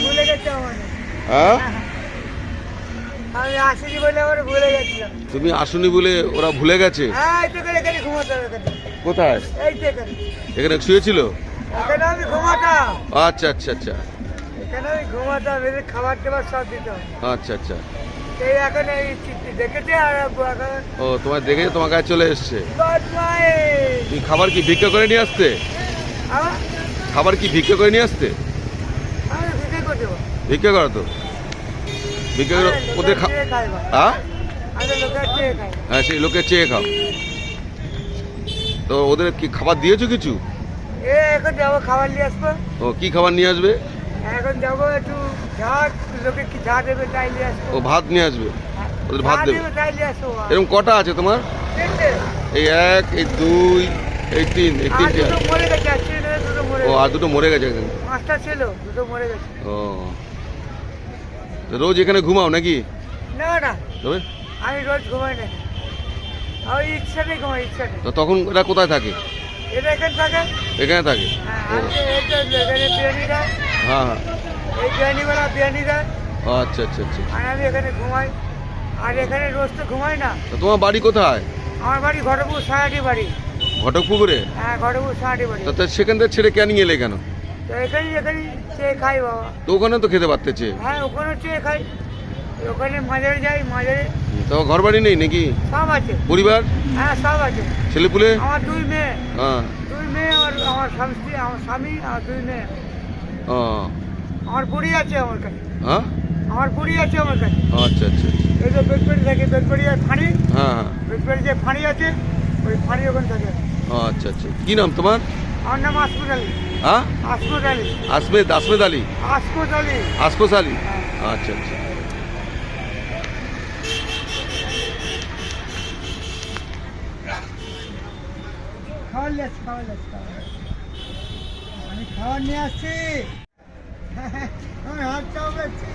মনে হ্যাঁ? ভুলে তুমি আসুনি বলে ওরা ভুলে গেছে? হ্যাঁ এখানে কোথায়? শুয়েছিল? আচ্ছা আচ্ছা আচ্ছা। আচ্ছা আচ্ছা। ও তোমার দেখে তোমার কাছে চলে এসছে? তুমি খাবার কি ভিক্ষা করে নিয়ে আসতে? খাবার কি ভিক্ষা করে নিয়ে আসতে আমি ভিডিও করে দেবো ভিক্ষা করো তো। ভিক্ষা করে ওদের খা-। হ্যাঁ হ্যাঁ সেই লোকের চেয়ে খাও। তো ওদের কি খাবার দিয়েছ কিছু? এ এখন যাব খাবার নিয়ে আসব। ও কি খাবার নিয়ে আসবে? এখন যাব একটু ঝাড় লোকে কি ঝাড় দেবে তাই নিয়ে আসব। ও ভাত নিয়ে আসবে। ওদের ভাত দেবে। তাই নিয়ে আসব। এরকম কটা আছে তোমার? এই এক এই দুই এই তিন এই তিনটে মরে গেছে দুটো মরে ও গেছে। আর দুটো মরে গেছে এখানে। পাঁচটা ছিল দুটো মরে গেছে। ও। তো রোজ এখানে ঘুমাও নাকি? না না। তবে? আমি রোজ ঘুমাই না। আমি ইচ্ছাতেই ঘুমাই ইচ্ছাতে তো তখন এরা কোথায় থাকে? এটা এখানে থাকে? এখানে থাকে? হ্যাঁ ও। আমি এই তো এখানে বিরিয়ানি দেয়। হ্যাঁ হ্যাঁ। এই বিরিয়ানিওয়ালা বিরিয়ানি দেয়। ও, আচ্ছা আচ্ছা আচ্ছা। আর আমি এখানে ঘুমাই। আর এখানে রোজ তো ঘুমাই না। তো তোমার বাড়ি কোথায়? আমার বাড়ি ঘটপুর সাহাটি বাড়ি। ঘটকপুকুরে? হ্যাঁ ঘটপুর সাহাটি বাড়ি। তা সেখান থেকে ছেড়ে ক্যানিং এলে কেন? তো এখানেই এখানেই চেয়ে খাই বাবা। তো ওখানে তো খেতে পারতে চেয়ে। হ্যাঁ ওখানেও চেয়ে খাই। ওখানে মাঝারে যাই মাঝারে তো ঘর বাড়ি নেই নাকি? সব আছে। পরিবার? হ্যাঁ সব আছে। ছেলেপুলে? আমার দুই মেয়ে। হ্যাঁ। দুই মেয়ে আর আমার স্বামী আমার স্বামী আর দুই মেয়ে। ও। আমার বুড়ি আছে আমার কাছে। হ্যাঁ? আমার বুড়ি আছে আমার কাছে। আচ্ছা আচ্ছা এই যে বেদবাড়ি থাকে বেদবাড়ি আর ফাঁড়ি। হ্যাঁ হ্যাঁ। বেদবাড়ি যে ফাঁড়ি আছে আচ্ছা আচ্ছা। কি নাম তোমার? আমার নাম আসমত আলী। হ্যাঁ? আসমত আলী। আসমেদ আসমেদ আলী? আসমত আলী। আসমত আলী? হ্যাঁ। আচ্ছা আচ্ছা। নিয়ে আসছি। আমি খাবার নিয়ে আসছি। আমি হাত চাও পেয়েছি।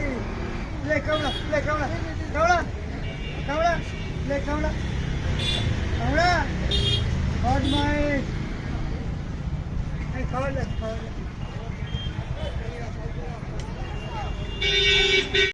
লে কামড়া লে কামড়া কামড়া কামড়া লে কামড়া।